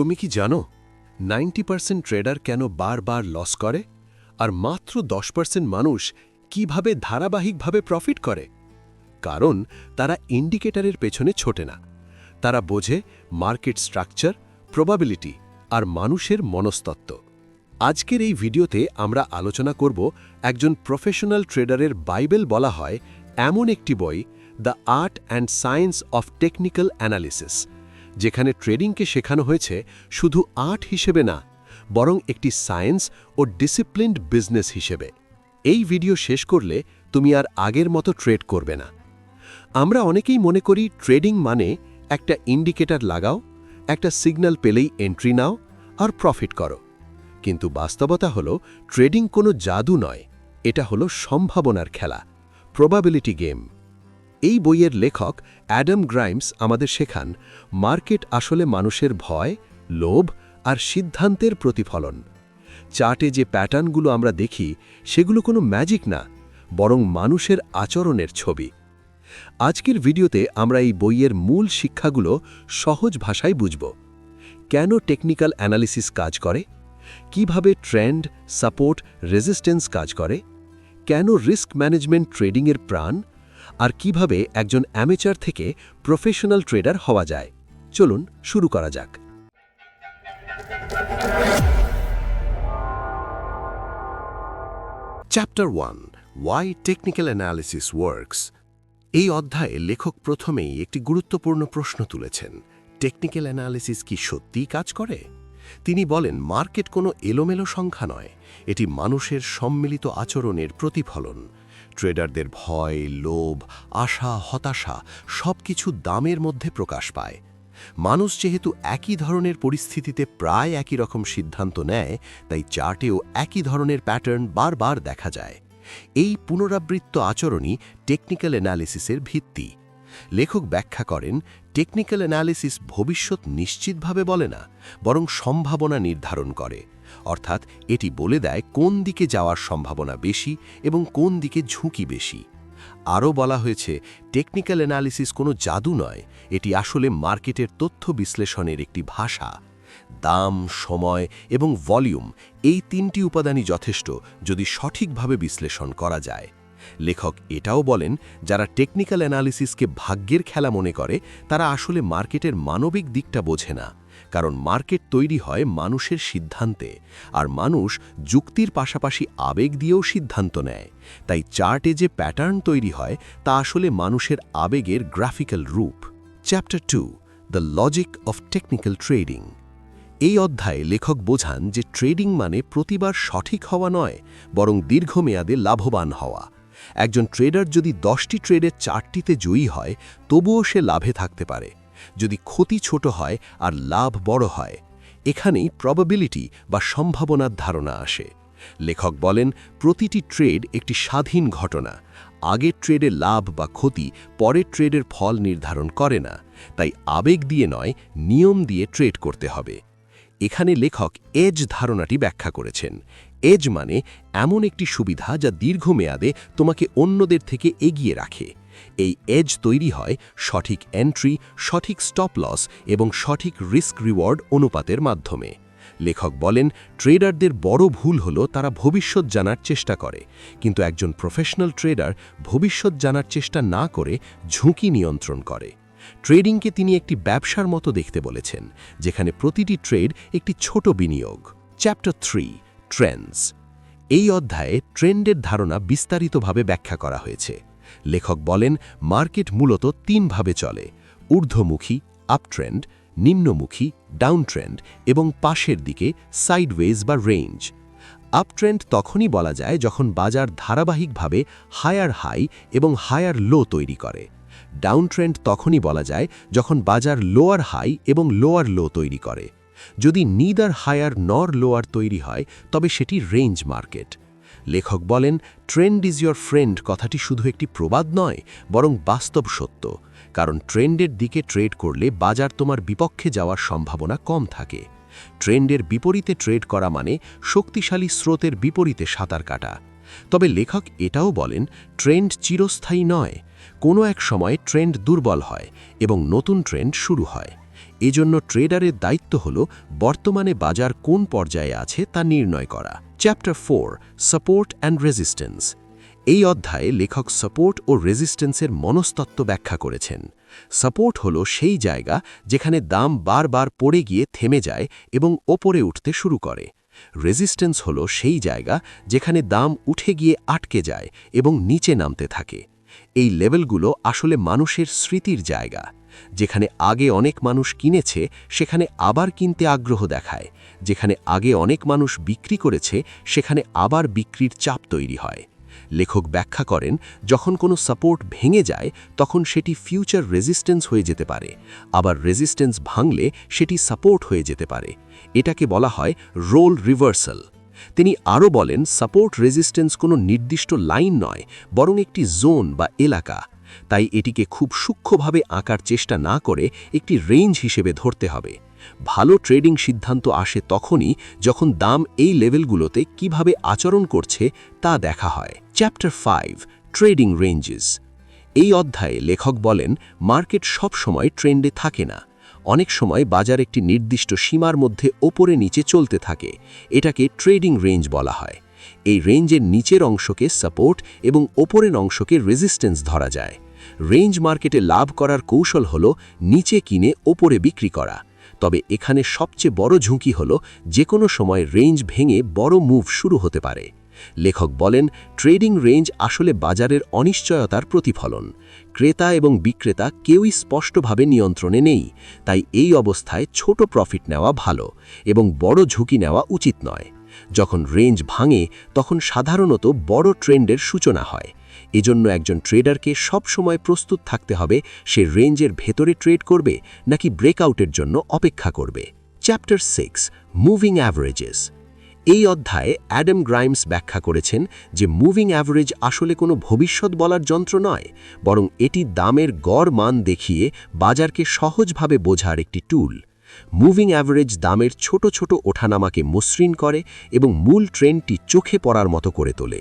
তুমি কি জানো, নাইনটি পার্সেন্ট ট্রেডার কেন বারবার লস করে? আর মাত্র দশ পার্সেন্ট মানুষ কীভাবে ধারাবাহিকভাবে প্রফিট করে? কারণ তারা ইন্ডিকেটরের পেছনে ছোটে না। তারা বোঝে মার্কেট স্ট্রাকচার, প্রবাবিলিটি আর মানুষের মনস্তত্ত্ব। আজকের এই ভিডিওতে আমরা আলোচনা করব একজন প্রফেশনাল ট্রেডারের বাইবেল বলা হয় এমন একটি বই, the art and science of technical analysis. যেখানে ট্রেডিংকে শেখানো হয়েছে শুধু আর্ট হিসেবে না, বরং একটি সায়েন্স ও ডিসিপ্লিনড বিজনেস হিসেবে। এই ভিডিও শেষ করলে তুমি আর আগের মতো ট্রেড করবে না। আমরা অনেকেই মনে করি ট্রেডিং মানে একটা ইন্ডিকেটর লাগাও, একটা সিগন্যাল পেলেই এন্ট্রি নাও আর প্রফিট করো। কিন্তু বাস্তবতা হলো ট্রেডিং কোনো জাদু নয়, এটা হলো সম্ভাবনার খেলা, প্রবাবিলিটি গেম। এই বইয়ের লেখক অ্যাডাম গ্রাইমস আমাদের শেখান মার্কেট আসলে মানুষের ভয়, লোভ আর সিদ্ধান্তের প্রতিফলন। চার্টে যে প্যাটার্নগুলো আমরা দেখি, সেগুলো কোনো ম্যাজিক না, বরং মানুষের আচরণের ছবি। আজকের ভিডিওতে আমরা এই বইয়ের মূল শিক্ষাগুলো সহজ ভাষায় বুঝব। কেন টেকনিক্যাল অ্যানালিসিস কাজ করে? কীভাবে ট্রেন্ড, সাপোর্ট, রেজিস্ট্যান্স কাজ করে? কেন রিস্ক ম্যানেজমেন্ট ট্রেডিংয়ের প্রাণ? আর কীভাবে একজন অ্যামেচার থেকে প্রফেশনাল ট্রেডার হওয়া যায়। চলুন শুরু করা যাক। Chapter one why technical analysis works এই অধ্যায়ে লেখক প্রথমেই একটি গুরুত্বপূর্ণ প্রশ্ন তুলেছেন টেকনিক্যাল অ্যানালিসিস কি সত্যিই কাজ করে? তিনি বলেন মার্কেট কোনো এলোমেলো সংখ্যা নয়, এটি মানুষের সম্মিলিত আচরণের প্রতিফলন। ট্রেডারদের ভয়, লোভ, আশা, হতাশা সব কিছু দামের মধ্যে প্রকাশ পায়। মানুষ যেহেতু একই ধরনের পরিস্থিতিতে প্রায় একই রকম সিদ্ধান্ত নেয়, তাই চার্টেও একই ধরনের প্যাটার্ন বারবার দেখা যায়। এই পুনরাবৃত্ত আচরণই টেকনিক্যাল অ্যানালিসিসের ভিত্তি। লেখক ব্যাখ্যা করেন, টেকনিক্যাল অ্যানালিসিস ভবিষ্যৎ নিশ্চিতভাবে বলে না, বরং সম্ভাবনা নির্ধারণ করে। অর্থাৎ এটি বলে দেয় কোন দিকে যাওয়ার সম্ভাবনা বেশি এবং কোন দিকে ঝুঁকি বেশি। আরও বলা হয়েছে টেকনিক্যাল অ্যানালিসিস কোনো জাদু নয়, এটি আসলে মার্কেটের তথ্য বিশ্লেষণের একটি ভাষা। দাম, সময় এবং ভলিউম, এই তিনটি উপাদানই যথেষ্ট যদি সঠিকভাবে বিশ্লেষণ করা যায়। লেখক এটাও বলেন, যারা টেকনিক্যাল অ্যানালিসিসকে ভাগ্যের খেলা মনে করে, তারা আসলে মার্কেটের মানবিক দিকটা বোঝে না। কারণ মার্কেট তৈরি হয় মানুষের সিদ্ধান্তে, আর মানুষ যুক্তির পাশাপাশি আবেগ দিয়েও সিদ্ধান্ত নেয়। তাই চার্টে যে প্যাটার্ন তৈরি হয়, তা আসলে মানুষের আবেগের গ্রাফিক্যাল রূপ। Chapter two, the logic of technical trading. এই অধ্যায়ে লেখক বোঝান যে ট্রেডিং মানে প্রতিবার সঠিক হওয়া নয়, বরং দীর্ঘমেয়াদে লাভবান হওয়া। একজন ট্রেডার যদি দশটি ট্রেডের চারটিতে জয়ী হয়, তবুও সে লাভে থাকতে পারে। যদি ক্ষতি ছোট হয় আর লাভ বড় হয়, এখানেই প্রবাবিলিটি বা সম্ভাবনার ধারণা আসে। লেখক বলেন, প্রতিটি ট্রেড একটি স্বাধীন ঘটনা। আগের ট্রেডে লাভ বা ক্ষতি পরের ট্রেডের ফল নির্ধারণ করে না। তাই আবেগ দিয়ে নয়, নিয়ম দিয়ে ট্রেড করতে হবে। এখানে লেখক এজ ধারণাটি ব্যাখ্যা করেছেন। এজ মানে এমন একটি সুবিধা যা দীর্ঘমেয়াদে তোমাকে অন্যদের থেকে এগিয়ে রাখে। এই এজ তৈরি হয় সঠিক এন্ট্রি সঠিক স্টপ লস এবং সঠিক রিস্ক রিওয়ার্ড অনুপাতের মাধ্যমে। লেখক বলেন ট্রেডারদের বড় ভুল হল তারা ভবিষ্যৎ জানার চেষ্টা করে, কিন্তু একজন প্রফেশনাল ট্রেডার ভবিষ্যৎ জানার চেষ্টা না করে ঝুঁকি নিয়ন্ত্রণ করে। ট্রেডিংকে তিনি একটি ব্যবসার মতো দেখতে বলেছেন, যেখানে প্রতিটি ট্রেড একটি ছোট বিনিয়োগ। চ্যাপ্টার থ্রি ট্রেন্ডস এই অধ্যায়ে ট্রেন্ডের ধারণা বিস্তারিতভাবে ব্যাখ্যা করা হয়েছে। লেখক বলেন, মার্কেট মূলত তিনভাবে চলে, ঊর্ধ্বমুখী আপট্রেন্ড নিম্নমুখী ডাউন ট্রেন্ড এবং পাশের দিকে সাইডওয়েজ বা রেঞ্জ আপট্রেন্ড তখনই বলা যায় যখন বাজার ধারাবাহিকভাবে হায়ার হাই এবং হায়ার লো তৈরি করে। ডাউন ট্রেন্ড তখনই বলা যায় যখন বাজার লোয়ার হাই এবং লোয়ার লো তৈরি করে। যদি নিদার হায়ার নর লোয়ার তৈরি হয়, তবে সেটি রেঞ্জ মার্কেট লেখক বলেন ট্রেন্ড ইজ ইয়োর ফ্রেন্ড কথাটি শুধু একটি প্রবাদ নয়, বরং বাস্তব সত্য। কারণ ট্রেন্ডের দিকে ট্রেড করলে বাজার তোমার বিপক্ষে যাওয়ার সম্ভাবনা কম থাকে। ট্রেন্ডের বিপরীতে ট্রেড করা মানে শক্তিশালী স্রোতের বিপরীতে সাঁতার কাটা। তবে লেখক এটাও বলেন ট্রেন্ড চিরস্থায়ী নয়। কোনো এক সময় ট্রেন্ড দুর্বল হয় এবং নতুন ট্রেন্ড শুরু হয়। এজন্য ট্রেডারের দায়িত্ব হল, বর্তমানে বাজার কোন পর্যায়ে আছে তা নির্ণয় করা। Chapter four support and resistance এই অধ্যায়ে লেখক সাপোর্ট ও রেজিস্ট্যান্সের মনস্তত্ত্ব ব্যাখ্যা করেছেন। সাপোর্ট হল সেই জায়গা যেখানে দাম বারবার পড়ে গিয়ে থেমে যায় এবং ওপরে উঠতে শুরু করে। রেজিস্ট্যান্স হল সেই জায়গা যেখানে দাম উঠে গিয়ে আটকে যায় এবং নিচে নামতে থাকে। এই লেভেলগুলো আসলে মানুষের স্মৃতির জায়গা। যেখানে আগে অনেক মানুষ কিনেছে, সেখানে আবার কিনতে আগ্রহ দেখায়। যেখানে আগে অনেক মানুষ বিক্রি করেছে, সেখানে আবার বিক্রির চাপ তৈরি হয়। লেখক ব্যাখ্যা করেন, যখন কোনো সাপোর্ট ভেঙে যায়, তখন সেটি ফিউচার রেজিস্ট্যান্স হয়ে যেতে পারে। আবার রেজিস্ট্যান্স ভাঙলে সেটি সাপোর্ট হয়ে যেতে পারে। এটাকে বলা হয় রোল রিভার্সাল। তিনি আরও বলেন, সাপোর্ট রেজিস্ট্যান্স কোনো নির্দিষ্ট লাইন নয়, বরং একটি জোন বা এলাকা। তাই এটিকে খুব সূক্ষ্মভাবে আঁকার চেষ্টা না করে একটি রেঞ্জ হিসেবে ধরতে হবে। ভালো ট্রেডিং সিদ্ধান্ত আসে তখনই যখন দাম এই লেভেলগুলোতে কীভাবে আচরণ করছে তা দেখা হয়। চ্যাপ্টার ফাইভ ট্রেডিং রেঞ্জেস এই অধ্যায়ে লেখক বলেন, মার্কেট সব সময় ট্রেন্ডে থাকে না। অনেক সময় বাজার একটি নির্দিষ্ট সীমার মধ্যে ওপরে নিচে চলতে থাকে। এটাকে ট্রেডিং রেঞ্জ বলা হয়। এই রেঞ্জের নিচের অংশকে সাপোর্ট এবং ওপরের অংশকে রেজিস্ট্যান্স ধরা যায়। রেঞ্জ মার্কেটে লাভ করার কৌশল হল নিচে কিনে ওপরে বিক্রি করা। তবে এখানে সবচেয়ে বড় ঝুঁকি হল যে কোনো সময় রেঞ্জ ভেঙে বড় মুভ শুরু হতে পারে। লেখক বলেন, ট্রেডিং রেঞ্জ আসলে বাজারের অনিশ্চয়তার প্রতিফলন। ক্রেতা এবং বিক্রেতা কেউই স্পষ্টভাবে নিয়ন্ত্রণে নেই, তাই এই অবস্থায় ছোট প্রফিট নেওয়া ভালো এবং বড় ঝুঁকি নেওয়া উচিত নয়। যখন রেঞ্জ ভাঙে, তখন সাধারণত বড় ট্রেন্ডের সূচনা হয়। এজন্য একজন ট্রেডারকে সব সময় প্রস্তুত থাকতে হবে সে রেঞ্জের ভেতরে ট্রেড করবে নাকি ব্রেকআউটের জন্য অপেক্ষা করবে। চ্যাপ্টার সিক্স মুভিং অ্যাভারেজেস এই অধ্যায়ে অ্যাডাম গ্রাইমস ব্যাখ্যা করেছেন যে মুভিং অ্যাভারেজ আসলে কোনো ভবিষ্যৎ বলার যন্ত্র নয়, বরং এটি দামের গড় মান দেখিয়ে বাজারকে সহজভাবে বোঝার একটি টুল মুভিং অ্যাভারেজ দামের ছোট ছোট ওঠানামাকে মসৃণ করে এবং মূল ট্রেনটি চোখে পড়ার মতো করে তোলে।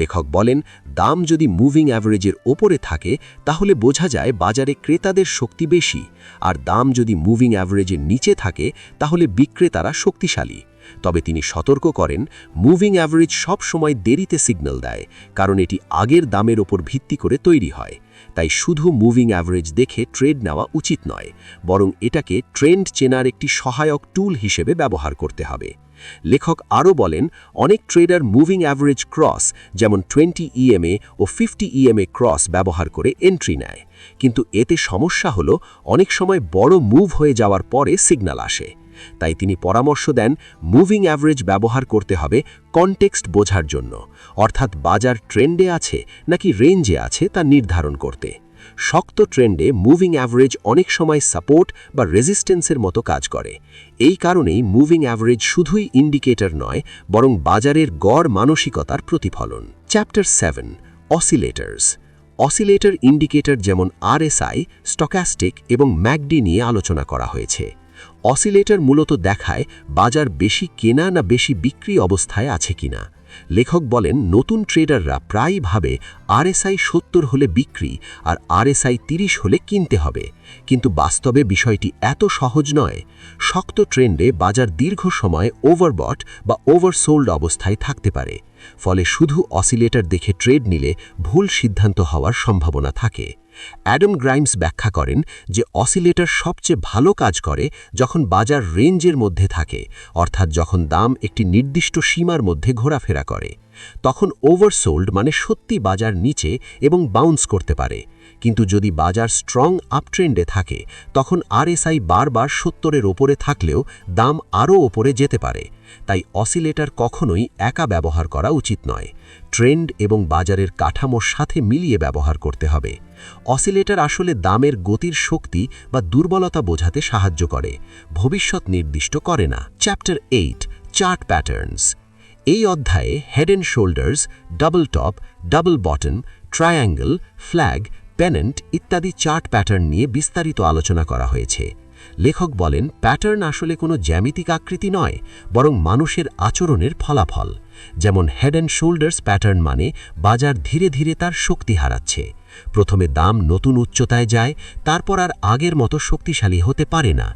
লেখক বলেন, দাম যদি মুভিং অ্যাভারেজের ওপরে থাকে, তাহলে বোঝা যায় বাজারে ক্রেতাদের শক্তি বেশি। আর দাম যদি মুভিং অ্যাভারেজের নিচে থাকে, তাহলে বিক্রেতারা শক্তিশালী। তবে তিনি সতর্ক করেন মুভিং অ্যাভারেজ সব সময় দেরিতে সিগন্যাল দেয়, কারণ এটি আগের দামের ওপর ভিত্তি করে তৈরি হয়। তাই শুধু মুভিং অ্যাভারেজ দেখে ট্রেড নেওয়া উচিত নয়, বরং এটাকে ট্রেন্ড চেনার একটি সহায়ক টুল হিসেবে ব্যবহার করতে হবে। লেখক আরও বলেন, অনেক ট্রেডার মুভিং অ্যাভারেজ ক্রস, যেমন টোয়েন্টি ইএমএ ও ফিফটি ইএমএ ক্রস ব্যবহার করে এন্ট্রি নেয়। কিন্তু এতে সমস্যা হলো, অনেক সময় বড় মুভ হয়ে যাওয়ার পরে সিগন্যাল আসে। তাই তিনি পরামর্শ দেন, মুভিং অ্যাভারেজ ব্যবহার করতে হবে কনটেক্সট বোঝার জন্য। অর্থাৎ বাজার ট্রেন্ডে আছে নাকি রেঞ্জে আছে তা নির্ধারণ করতে। শক্ত ট্রেন্ডে মুভিং অ্যাভারেজ অনেক সময় সাপোর্ট বা রেজিস্ট্যান্সের মতো কাজ করে। এই কারণেই মুভিং অ্যাভারেজ শুধুই ইন্ডিকেটর নয়, বরং বাজারের গড় মানসিকতার প্রতিফলন। Chapter seven, oscillators. Oscillator indicator যেমন আরএসআই, স্টকাস্টিক এবং ম্যাকডি নিয়ে আলোচনা করা হয়েছে। অসিলেটর মূলত দেখায় বাজার বেশি কেনা না বেশি বিক্রি অবস্থায় আছে কিনা। লেখক বলেন, নতুন ট্রেডাররা প্রায়ই ভাবে আরএসআই সত্তর হলে বিক্রি আর আরএসআই তিরিশ হলে কিনতে হবে। কিন্তু বাস্তবে বিষয়টি এত সহজ নয়। শক্ত ট্রেন্ডে বাজার দীর্ঘ সময় ওভারবট বা ওভারসোল্ড অবস্থায় থাকতে পারে। ফলে শুধু অসিলেটর দেখে ট্রেড নিলে ভুল সিদ্ধান্ত হওয়ার সম্ভাবনা থাকে। অ্যাডাম গ্রাইমস ব্যাখ্যা করেন যে অসিলেটর সবচেয়ে ভালো কাজ করে যখন বাজার রেঞ্জের মধ্যে থাকে, অর্থাৎ যখন দাম একটি নির্দিষ্ট সীমার মধ্যে ঘোরাফেরা করে। তখন ওভারসোল্ড মানে সত্যি বাজার নিচে এবং বাউন্স করতে পারে। কিন্তু যদি বাজার স্ট্রং আপট্রেন্ডে থাকে, তখন আরএসআই বারবার সত্তরের ওপরে থাকলেও দাম আরও ওপরে যেতে পারে। তাই অসিলেটর কখনোই একা ব্যবহার করা উচিত নয়। ট্রেন্ড এবং বাজারের কাঠামোর সাথে মিলিয়ে ব্যবহার করতে হবে। অসিলেটর আসলে দামের গতির শক্তি বা দুর্বলতা বোঝাতে সাহায্য করে। ভবিষ্যৎ নির্দিষ্ট করে না। চ্যাপ্টার এইট চার্ট প্যাটার্নস এই অধ্যায়ে head and shoulders double top double bottom triangle flag pennant ইত্যাদি চার্ট প্যাটার্ন নিয়ে বিস্তারিত আলোচনা করা হয়েছে। লেখক বলেন, প্যাটার্ন আসলে কোনো জ্যামিতিক আকৃতি নয়, বরং মানুষের আচরণের ফলাফল। যেমন হেড অ্যান্ড শোল্ডার্স প্যাটার্ন মানে বাজার ধীরে ধীরে তার শক্তি হারাচ্ছে। প্রথমে দাম নতুন উচ্চতায় যায়, তারপর আর আগের মতো শক্তিশালী হতে পারে না।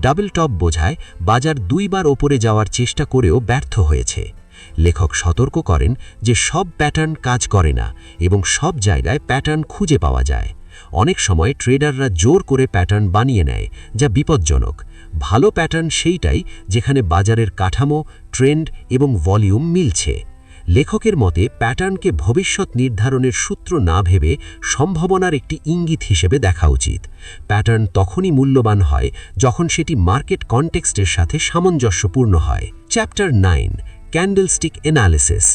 ডাবল টপ বোঝায়, বাজার দুইবার ওপরে যাওয়ার চেষ্টা করেও ব্যর্থ হয়েছে। লেখক সতর্ক করেন যে সব প্যাটার্ন কাজ করে না এবং সব জায়গায় প্যাটার্ন খুঁজে পাওয়া যায়। অনেক সময় ট্রেডাররা জোর করে প্যাটার্ন বানিয়ে নেয়, যা বিপজ্জনক। ভালো প্যাটার্ন সেইটাই যেখানে বাজারের কাঠামো, ট্রেন্ড এবং ভলিউম মিলছে। লেখকের মতে, প্যাটার্নকে ভবিষ্যৎ নির্ধারণের সূত্র না ভেবে সম্ভাবনার একটি ইঙ্গিত হিসেবে দেখা উচিত। প্যাটার্ন তখনই মূল্যবান হয় যখন সেটি মার্কেট কনটেক্সটের সাথে সামঞ্জস্যপূর্ণ হয়। চ্যাপ্টার নাইন ক্যান্ডেলস্টিক এনালিসিস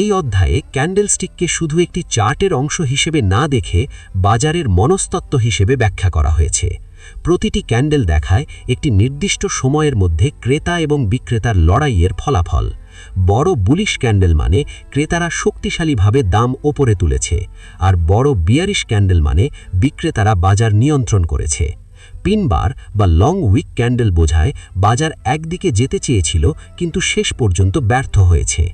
এই অধ্যায়ে ক্যান্ডেলস্টিককে শুধু একটি চার্টের অংশ হিসেবে না দেখে বাজারের মনস্তত্ত্ব হিসেবে ব্যাখ্যা করা হয়েছে। প্রতিটি ক্যান্ডেল দেখায় একটি নির্দিষ্ট সময়ের মধ্যে ক্রেতা এবং বিক্রেতার লড়াইয়ের ফলাফল। বড় বুলিশ ক্যান্ডেল মানে ক্রেতারা শক্তিশালীভাবে দাম ওপরে তুলেছে, আর বড় বিয়ারিশ ক্যান্ডেল মানে বিক্রেতারা বাজার নিয়ন্ত্রণ করেছে। পিনবার বা লং উইক ক্যান্ডেল বোঝায় বাজার একদিকে যেতে চেয়েছিল, কিন্তু শেষ পর্যন্ত ব্যর্থ হয়েছে।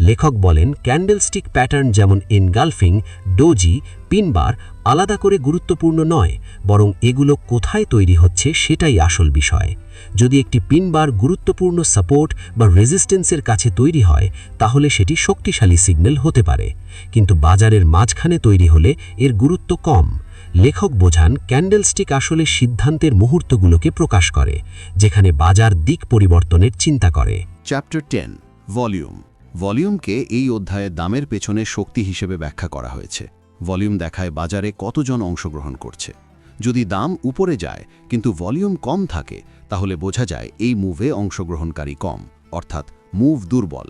লেখক বলেন ক্যান্ডেলস্টিক প্যাটার্ন যেমন ইনগালফিং ডোজি পিনবার আলাদা করে গুরুত্বপূর্ণ নয়, বরং এগুলো কোথায় তৈরি হচ্ছে সেটাই আসল বিষয়। যদি একটি পিনবার গুরুত্বপূর্ণ সাপোর্ট বা রেজিস্ট্যান্সের কাছে তৈরি হয়, তাহলে সেটি শক্তিশালী সিগন্যাল হতে পারে। কিন্তু বাজারের মাঝখানে তৈরি হলে এর গুরুত্ব কম। লেখক বোঝান, ক্যান্ডেলস্টিক আসলে সিদ্ধান্তের মুহূর্তগুলোকে প্রকাশ করে, যেখানে বাজার দিক পরিবর্তনের চিন্তা করে। চ্যাপ্টার টেন ভলিউম ভলিউমকে এই অধ্যায়ে দামের পেছনে শক্তি হিসেবে ব্যাখ্যা করা হয়েছে। ভলিউম দেখায় বাজারে কতজন অংশগ্রহণ করছে। যদি দাম উপরে যায়, কিন্তু ভলিউম কম থাকে, তাহলে বোঝা যায় এই মুভে অংশগ্রহণকারী কম, অর্থাৎ মুভ দুর্বল।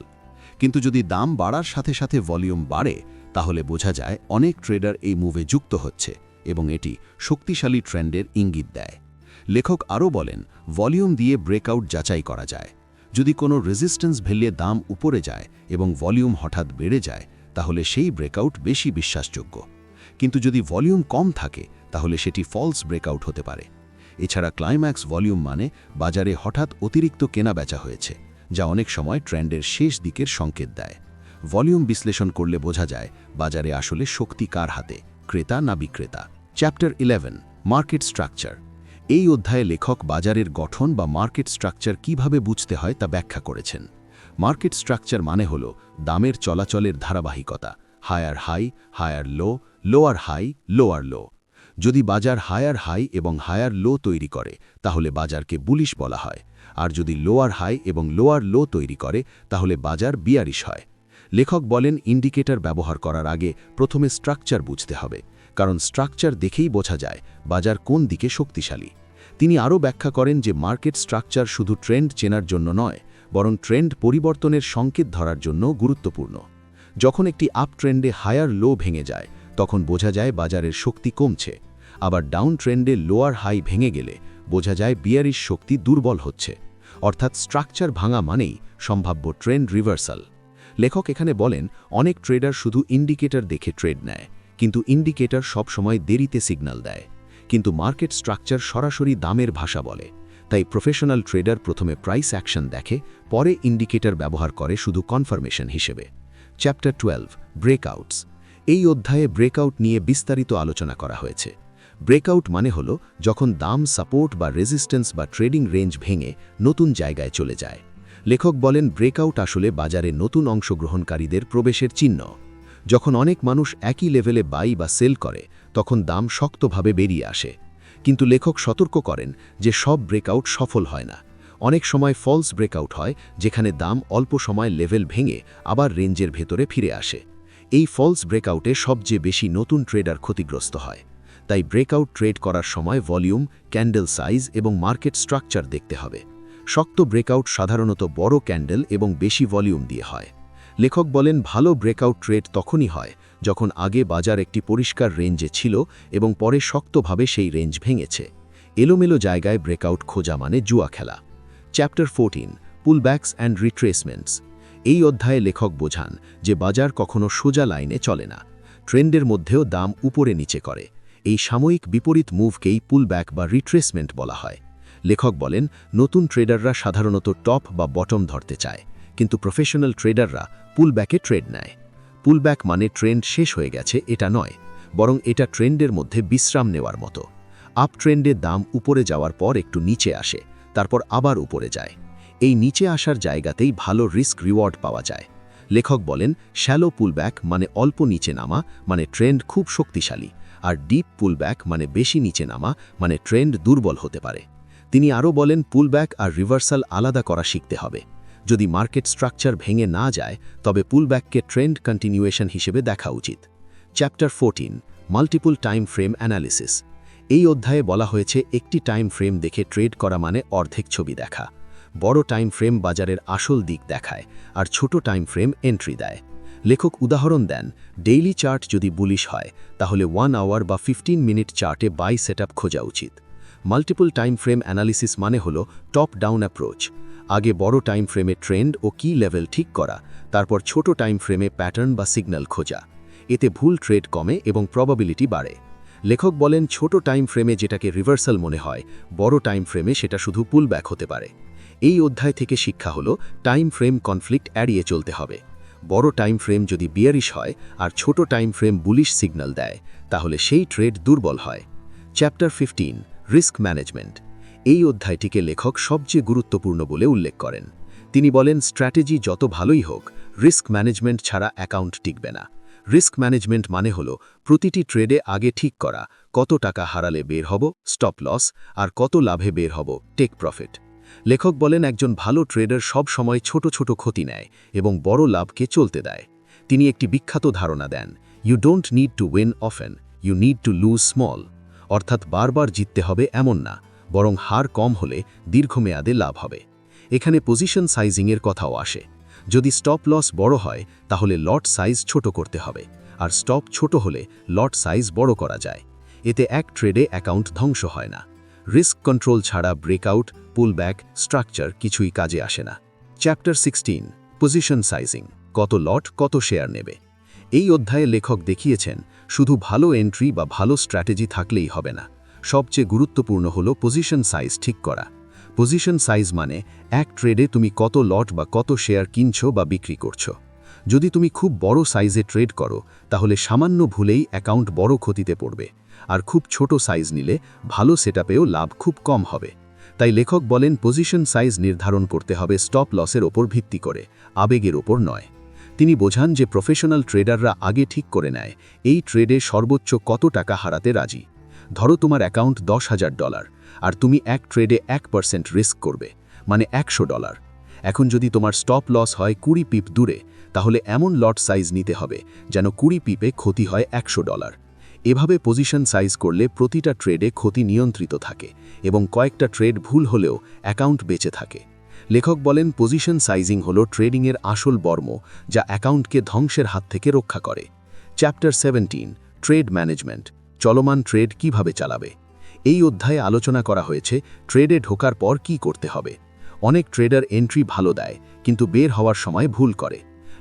কিন্তু যদি দাম বাড়ার সাথে সাথে ভলিউম বাড়ে, তাহলে বোঝা যায় অনেক ট্রেডার এই মুভে যুক্ত হচ্ছে। এবং এটি শক্তিশালী ট্রেন্ডের ইঙ্গিত দেয়। লেখক আরও বলেন, ভলিউম দিয়ে ব্রেকআউট যাচাই করা যায়। যদি কোনো রেজিস্ট্যান্স ভেলিয়ে দাম উপরে যায় এবং ভলিউম হঠাৎ বেড়ে যায়, তাহলে সেই ব্রেকআউট বেশি বিশ্বাসযোগ্য। কিন্তু যদি ভলিউম কম থাকে, তাহলে সেটি ফলস ব্রেকআউট হতে পারে। এছাড়া ক্লাইম্যাক্স ভলিউম মানে বাজারে হঠাৎ অতিরিক্ত কেনা বেচা হয়েছে, যা অনেক সময় ট্রেন্ডের শেষ দিকের সংকেত দেয়। ভলিউম বিশ্লেষণ করলে বোঝা যায়, বাজারে আসলে শক্তি কার হাতে, ক্রেতা না বিক্রেতা। চ্যাপ্টার ইলেভেন মার্কেট স্ট্রাকচার এই অধ্যায়ে লেখক বাজারের গঠন বা মার্কেট স্ট্রাকচার কীভাবে বুঝতে হয় তা ব্যাখ্যা করেছেন। মার্কেট স্ট্রাকচার মানে হল দামের চলাচলের ধারাবাহিকতা। Higher high higher low lower high lower low যদি বাজার হায়ার হাই এবং হায়ার লো তৈরি করে, তাহলে বাজারকে বুলিশ বলা হয়। আর যদি লোয়ার হাই এবং লোয়ার লো তৈরি করে, তাহলে বাজার বিয়ারিশ হয়। লেখক বলেন ইন্ডিকেটর ব্যবহার করার আগে প্রথমে স্ট্রাকচার বুঝতে হবে। কারণ স্ট্রাকচার দেখেই বোঝা যায় বাজার কোন দিকে শক্তিশালী। তিনি আরও ব্যাখ্যা করেন যে মার্কেট স্ট্রাকচার শুধু ট্রেন্ড চেনার জন্য নয়, বরং ট্রেন্ড পরিবর্তনের সংকেত ধরার জন্য গুরুত্বপূর্ণ। যখন একটি আপ ট্রেন্ডে হায়ার লো ভেঙে যায়, তখন বোঝা যায় বাজারের শক্তি কমছে। আবার ডাউন ট্রেন্ডে লোয়ার হাই ভেঙে গেলে বোঝা যায় বিয়ারিশ শক্তি দুর্বল হচ্ছে। অর্থাৎ স্ট্রাকচার ভাঙা মানেই সম্ভাব্য ট্রেন্ড রিভার্সাল। লেখক এখানে বলেন, অনেক ট্রেডার শুধু ইন্ডিকেটর দেখে ট্রেড নেয় কিন্তু ইন্ডিকেটর সবসময় দেরিতে সিগন্যাল দেয়। কিন্তু মার্কেট স্ট্রাকচার সরাসরি দামের ভাষা বলে। তাই প্রফেশনাল ট্রেডার প্রথমে প্রাইস অ্যাকশন দেখে, পরে ইন্ডিকেটর ব্যবহার করে শুধু কনফার্মেশন হিসেবে। Chapter twelve, breakouts. এই অধ্যায়ে ব্রেকআউট নিয়ে বিস্তারিত আলোচনা করা হয়েছে। ব্রেকআউট মানে হল, যখন দাম সাপোর্ট বা রেজিস্ট্যান্স বা ট্রেডিং রেঞ্জ ভেঙে নতুন জায়গায় চলে যায়। লেখক বলেন, ব্রেকআউট আসলে বাজারে নতুন অংশগ্রহণকারীদের প্রবেশের চিহ্ন। যখন অনেক মানুষ একই লেভেলে বাই বা সেল করে, তখন দাম শক্তভাবে বেরিয়ে আসে। কিন্তু লেখক সতর্ক করেন যে সব ব্রেকআউট সফল হয় না। অনেক সময় ফলস ব্রেকআউট হয়, যেখানে দাম অল্প সময় লেভেল ভেঙে আবার রেঞ্জের ভেতরে ফিরে আসে। এই ফলস ব্রেকআউটে সবচেয়ে বেশি নতুন ট্রেডার ক্ষতিগ্রস্ত হয়। তাই ব্রেকআউট ট্রেড করার সময় ভলিউম, ক্যান্ডেল সাইজ এবং মার্কেট স্ট্রাকচার দেখতে হবে। শক্ত ব্রেকআউট সাধারণত বড় ক্যান্ডেল এবং বেশি ভলিউম দিয়ে হয়। লেখক বলেন, ভালো ব্রেকআউট ট্রেড তখনই হয় যখন আগে বাজার একটি পরিষ্কার রেঞ্জে ছিল এবং পরে শক্তভাবে সেই রেঞ্জ ভেঙেছে। এলোমেলো জায়গায় ব্রেকআউট খোঁজা মানে জুয়া খেলা। Chapter fourteen pullbacks and retracements এই অধ্যায়ে লেখক বোঝান যে বাজার কখনো সোজা লাইনে চলে না। ট্রেন্ডের মধ্যেও দাম উপরে নিচে করে। এই সাময়িক বিপরীত মুভকেই পুলব্যাক বা রিট্রেসমেন্ট বলা হয়। লেখক বলেন, নতুন ট্রেডাররা সাধারণত টপ বা বটম ধরতে চায়। কিন্তু প্রফেশনাল ট্রেডাররা পুলব্যাকে ট্রেড নেয়। পুলব্যাক মানে ট্রেন্ড শেষ হয়ে গেছে, এটা নয়, বরং এটা ট্রেন্ডের মধ্যে বিশ্রাম নেওয়ার মতো। আপ ট্রেন্ডে দাম উপরে যাওয়ার পর একটু নিচে আসে, তারপর আবার উপরে যায়। এই নিচে আসার জায়গাতেই ভালো রিস্ক রিওয়ার্ড পাওয়া যায়। লেখক বলেন শ্যালো পুলব্যাক মানে অল্প নিচে নামা মানে ট্রেন্ড খুব শক্তিশালী, আর ডিপ পুলব্যাক মানে বেশি নিচে নামা মানে ট্রেন্ড দুর্বল হতে পারে। তিনি আরও বলেন পুলব্যাক আর রিভার্সাল আলাদা করা শিখতে হবে। যদি মার্কেট স্ট্রাকচার ভেঙে না যায়, তবে পুলব্যাককে ট্রেন্ড কন্টিনিউয়েশন হিসেবে দেখা উচিত। Chapter fourteen, multiple time frame analysis. এই অধ্যায়ে বলা হয়েছে, একটি টাইম ফ্রেম দেখে ট্রেড করা মানে অর্ধেক ছবি দেখা। বড় টাইম ফ্রেম বাজারের আসল দিক দেখায়, আর ছোট টাইম ফ্রেম এন্ট্রি দেয়। লেখক উদাহরণ দেন, ডেইলি চার্ট যদি বুলিশ হয়, তাহলে ওয়ান আওয়ার বা ফিফটিন মিনিট চার্টে বাই সেট খোঁজা উচিত। মাল্টিপল টাইম ফ্রেম অ্যানালিসিস মানে হল টপ ডাউন অ্যাপ্রোচ আগে বড় টাইম ফ্রেমে ট্রেন্ড ও কি লেভেল ঠিক করা, তারপর ছোট টাইম ফ্রেমে প্যাটার্ন বা সিগন্যাল খোঁজা। এতে ভুল ট্রেড কমে এবং প্রবাবিলিটি বাড়ে। লেখক বলেন, ছোট টাইম ফ্রেমে যেটাকে রিভার্সাল মনে হয়, বড় টাইম ফ্রেমে সেটা শুধু পুলব্যাক হতে পারে। এই অধ্যায় থেকে শিক্ষা হলো টাইম ফ্রেম কনফ্লিক্ট এড়িয়ে চলতে হবে। বড় টাইম ফ্রেম যদি বিয়ারিশ হয় আর ছোট টাইম ফ্রেম বুলিশ সিগন্যাল দেয়, তাহলে সেই ট্রেড দুর্বল হয়। Chapter fifteen, risk management. এই অধ্যায়টিকে লেখক সবচেয়ে গুরুত্বপূর্ণ বলে উল্লেখ করেন। তিনি বলেন, স্ট্র্যাটেজি যত ভালোই হোক, রিস্ক ম্যানেজমেন্ট ছাড়া অ্যাকাউন্ট টিকবে না। রিস্ক ম্যানেজমেন্ট মানে হল, প্রতিটি ট্রেডে আগে ঠিক করা, কত টাকা হারালে বের হব, স্টপ লস, আর কত লাভে বের হব, টেক প্রফিট। লেখক বলেন, একজন ভালো ট্রেডার সব সময় ছোট ছোট ক্ষতি নেয় এবং বড় লাভকে চলতে দেয়। তিনি একটি বিখ্যাত ধারণা দেন you don't need to win often you need to lose small অর্থাৎ বারবার জিততে হবে এমন না। বরং হার কম হলে দীর্ঘমেয়াদে লাভ হবে। এখানে পজিশন সাইজিংয়ের কথাও আসে। যদি স্টপ লস বড় হয়, তাহলে লট সাইজ ছোট করতে হবে। আর স্টপ ছোট হলে লট সাইজ বড় করা যায়। এতে এক ট্রেডে অ্যাকাউন্ট ধ্বংস হয় না। রিস্ক কন্ট্রোল ছাড়া ব্রেকআউট পুলব্যাক স্ট্রাকচার কিছুই কাজে আসে না। চ্যাপ্টার সিক্সটিন পজিশন সাইজিং কত লট কত শেয়ার নেবে? এই অধ্যায়ে লেখক দেখিয়েছেন, শুধু ভালো এন্ট্রি বা ভালো স্ট্র্যাটেজি থাকলেই হবে না। সবচেয়ে গুরুত্বপূর্ণ হল পজিশন সাইজ ঠিক করা। পজিশন সাইজ মানে এক ট্রেডে তুমি কত লট বা কত শেয়ার কিনছো বা বিক্রি করছ। যদি তুমি খুব বড় সাইজে ট্রেড করো, তাহলে সামান্য ভুলেই অ্যাকাউন্ট বড় ক্ষতিতে পড়বে। আর খুব ছোট সাইজ নিলে ভালো সেটআপেও লাভ খুব কম হবে। তাই লেখক বলেন পজিশন সাইজ নির্ধারণ করতে হবে স্টপ লসের ওপর ভিত্তি করে, আবেগের ওপর নয়। তিনি বোঝান যে প্রফেশনাল ট্রেডাররা আগে ঠিক করে নেয়, এই ট্রেডে সর্বোচ্চ কত টাকা হারাতে রাজি। ধরো তোমার অ্যাকাউন্ট দশ হাজার ডলার, আর তুমি এক ট্রেডে এক পার্সেন্ট রিস্ক করবে মানে একশো ডলার। এখন যদি তোমার স্টপ লস হয় কুড়ি পিপ দূরে, তাহলে এমন লট সাইজ নিতে হবে যেন কুড়ি পিপে ক্ষতি হয় একশো ডলার। এভাবে পজিশন সাইজ করলে প্রতিটা ট্রেডে ক্ষতি নিয়ন্ত্রিত থাকে এবং কয়েকটা ট্রেড ভুল হলেও অ্যাকাউন্ট বেঁচে থাকে। লেখক বলেন, পজিশন সাইজিং হল ট্রেডিংয়ের আসল বর্ম যা অ্যাকাউন্টকে ধ্বংসের হাত থেকে রক্ষা করে। Chapter seventeen, trade management. চলমান ট্রেড কীভাবে চালাবে? এই অধ্যায়ে আলোচনা করা হয়েছে, ট্রেডে ঢোকার পর কি করতে হবে। অনেক ট্রেডার এন্ট্রি ভালো দেয়, কিন্তু বের হওয়ার সময় ভুল করে।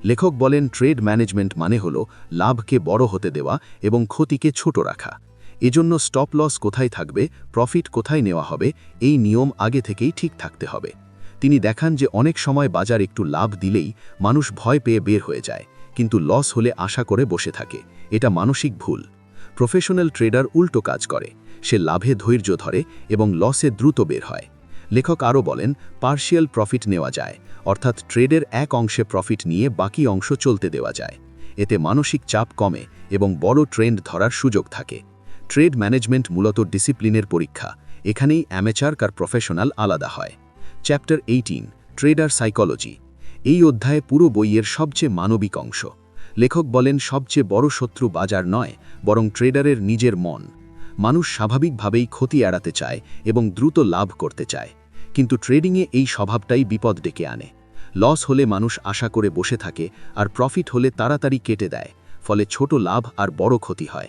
লেখক বলেন, ট্রেড ম্যানেজমেন্ট মানে হল লাভকে বড় হতে দেওয়া এবং ক্ষতিকে ছোট রাখা। এজন্য স্টপ লস কোথায় থাকবে, প্রফিট কোথায় নেওয়া হবে, এই নিয়ম আগে থেকেই ঠিক থাকতে হবে। তিনি দেখান যে অনেক সময় বাজার একটু লাভ দিলেই মানুষ ভয় পেয়ে বের হয়ে যায়, কিন্তু লস হলে আশা করে বসে থাকে। এটা মানসিক ভুল। প্রফেশনাল ট্রেডার উল্টো কাজ করে। সে লাভে ধৈর্য ধরে এবং লসে দ্রুত বের হয়। লেখক আরও বলেন, পার্শিয়াল প্রফিট নেওয়া যায়, অর্থাৎ ট্রেডের এক অংশে প্রফিট নিয়ে বাকি অংশ চলতে দেওয়া যায়। এতে মানসিক চাপ কমে এবং বড় ট্রেন্ড ধরার সুযোগ থাকে। ট্রেড ম্যানেজমেন্ট মূলত ডিসিপ্লিনের পরীক্ষা, এখানেই অ্যামেচার কার প্রফেশনাল আলাদা হয়। Chapter eighteen, trader psychology. এই অধ্যায়ে পুরো বইয়ের সবচেয়ে মানবিক অংশ। লেখক বলেন, সবচেয়ে বড় শত্রু বাজার নয়, বরং ট্রেডারের নিজের মন। মানুষ স্বাভাবিকভাবেই ক্ষতি এড়াতে চায় এবং দ্রুত লাভ করতে চায়। কিন্তু ট্রেডিংয়ে এই স্বভাবটাই বিপদ ডেকে আনে। লস হলে মানুষ আশা করে বসে থাকে আর প্রফিট হলে তাড়াতাড়ি কেটে দেয়, ফলে ছোট লাভ আর বড় ক্ষতি হয়।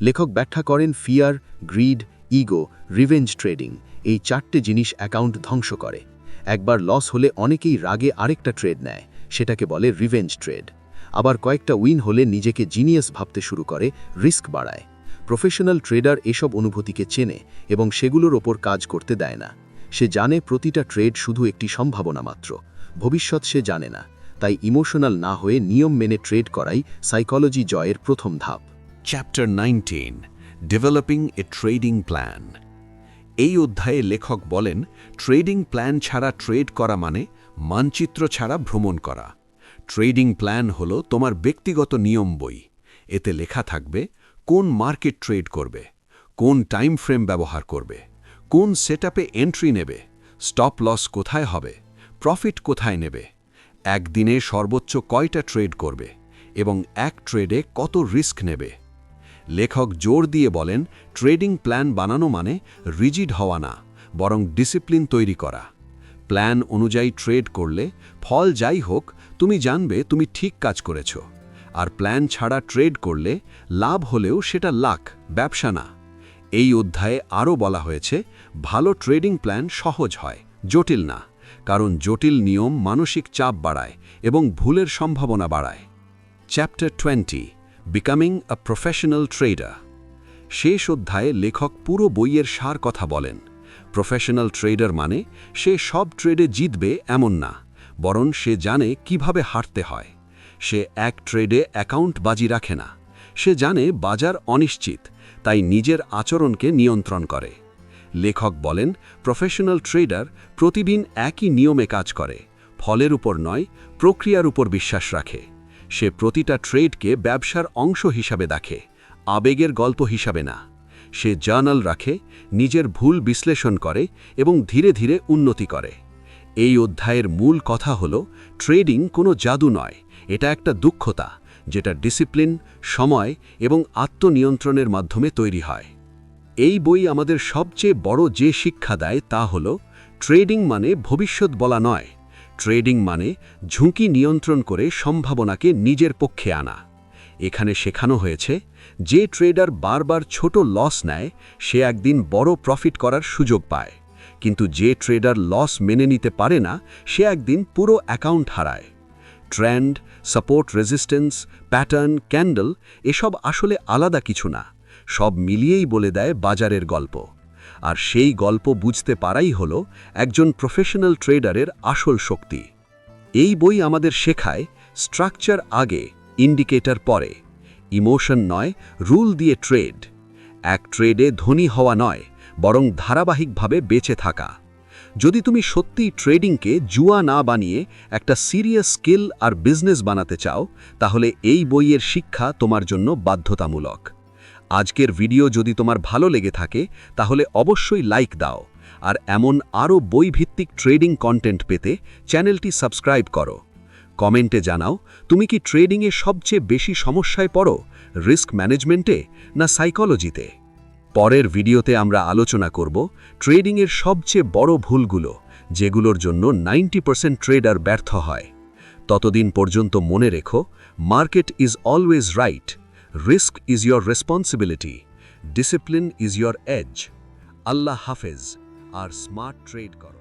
লেখক ব্যাখ্যা করেন, fear, greed, ego, revenge trading এই চারটে জিনিস অ্যাকাউন্ট ধ্বংস করে। একবার লস হলে অনেকেই রাগে আরেকটা ট্রেড নেয়, সেটাকে বলে রিভেঞ্জ ট্রেড। আবার কয়েকটা উইন হলে নিজেকে জিনিয়াস ভাবতে শুরু করে, রিস্ক বাড়ায়। প্রফেশনাল ট্রেডার এসব অনুভূতিকে চেনে এবং সেগুলোর ওপর কাজ করতে দেয় না। সে জানে প্রতিটা ট্রেড শুধু একটি সম্ভাবনা মাত্র। ভবিষ্যৎ সে জানে না, তাই ইমোশনাল না হয়ে নিয়ম মেনে ট্রেড করাই সাইকোলজি জয়ের প্রথম ধাপ। Chapter 19 developing a trading plan এই অধ্যায়ে লেখক বলেন, ট্রেডিং প্ল্যান ছাড়া ট্রেড করা মানে মানচিত্র ছাড়া ভ্রমণ করা। ট্রেডিং প্ল্যান হল তোমার ব্যক্তিগত নিয়ম বই। এতে লেখা থাকবে কোন মার্কেট ট্রেড করবে, কোন টাইম ফ্রেম ব্যবহার করবে, কোন সেটআপে এন্ট্রি নেবে, স্টপ লস কোথায় হবে, প্রফিট কোথায় নেবে, একদিনে সর্বোচ্চ কয়টা ট্রেড করবে এবং এক ট্রেডে কত রিস্ক নেবে। লেখক জোর দিয়ে বলেন, ট্রেডিং প্ল্যান বানানো মানে রিজিড হওয়া না, বরং ডিসিপ্লিন তৈরি করা। প্ল্যান অনুযায়ী ট্রেড করলে ফল যাই হোক তুমি জানবে তুমি ঠিক কাজ করেছ। আর প্ল্যান ছাড়া ট্রেড করলে লাভ হলেও সেটা লাখ ব্যবসা না। এই অধ্যায়ে আরও বলা হয়েছে, ভালো ট্রেডিং প্ল্যান সহজ হয়, জটিল না। কারণ জটিল নিয়ম মানসিক চাপ বাড়ায় এবং ভুলের সম্ভাবনা বাড়ায়। Chapter twenty becoming a professional trader শেষ অধ্যায়ে লেখক পুরো বইয়ের সার কথা বলেন। প্রফেশনাল ট্রেডার মানে সে সব ট্রেডে জিতবে এমন না। বরং সে জানে কীভাবে হাঁটতে হয়। সে এক ট্রেডে অ্যাকাউন্ট বাজি রাখে না। সে জানে বাজার অনিশ্চিত, তাই নিজের আচরণকে নিয়ন্ত্রণ করে। লেখক বলেন, প্রফেশনাল ট্রেডার প্রতিদিন একই নিয়মে কাজ করে, ফলের উপর নয়, প্রক্রিয়ার উপর বিশ্বাস রাখে। সে প্রতিটা ট্রেডকে ব্যবসার অংশ হিসাবে দেখে, আবেগের গল্প হিসাবে না। সে জার্নাল রাখে, নিজের ভুল বিশ্লেষণ করে এবং ধীরে ধীরে উন্নতি করে। এই অধ্যায়ের মূল কথা হল, ট্রেডিং কোনো জাদু নয়, এটা একটা দুঃখতা, যেটা ডিসিপ্লিন, সময় এবং আত্মনিয়ন্ত্রণের মাধ্যমে তৈরি হয়। এই বই আমাদের সবচেয়ে বড় যে শিক্ষা দেয় তা হল, ট্রেডিং মানে ভবিষ্যৎ বলা নয়, ট্রেডিং মানে ঝুঁকি নিয়ন্ত্রণ করে সম্ভাবনাকে নিজের পক্ষে আনা। এখানে শেখানো হয়েছে, যে ট্রেডার বারবার ছোট লস নেয়, সে একদিন বড় প্রফিট করার সুযোগ পায়। কিন্তু যে ট্রেডার লস মেনে নিতে পারে না, সে একদিন পুরো অ্যাকাউন্ট হারায়। Trend support resistance pattern candle এসব আসলে আলাদা কিছু না, সব মিলিয়েই বলে দেয় বাজারের গল্প। আর সেই গল্প বুঝতে পারাই হল একজন প্রফেশনাল ট্রেডারের আসল শক্তি। এই বই আমাদের শেখায় স্ট্রাকচার আগে ইন্ডিকেটর পরে। ইমোশন নয় রুল দিয়ে ট্রেড এক ট্রেডে ধনী হওয়া নয় বরং ধারাবাহিকভাবে বেঁচে থাকা। যদি তুমি সত্যি ট্রেডিংকে জুয়া না বানিয়ে একটা সিরিয়াস স্কিল আর বিজনেস বানাতে চাও, তাহলে এই বইয়ের শিক্ষা তোমার জন্য বাধ্যতামূলক। আজকের ভিডিও যদি তোমার ভালো লেগে থাকে, তাহলে অবশ্যই লাইক দাও। আর এমন আরও বইভিত্তিক ট্রেডিং কন্টেন্ট পেতে চ্যানেলটি সাবস্ক্রাইব করো। কমেন্টে জানাও, তুমি কি ট্রেডিংয়ে সবচেয়ে বেশি সমস্যায় পড়ো? রিস্ক ম্যানেজমেন্টে না সাইকোলজিতে? পরের ভিডিওতে আমরা আলোচনা করব ট্রেডিংয়ের সবচেয়ে বড় ভুলগুলো, যেগুলোর জন্য নাইনটি পার্সেন্ট ট্রেডার ব্যর্থ হয়। ততদিন পর্যন্ত মনে রেখো, market is always right, risk is your responsibility, discipline is your edge. আল্লাহ হাফেজ, আর স্মার্ট ট্রেড করো।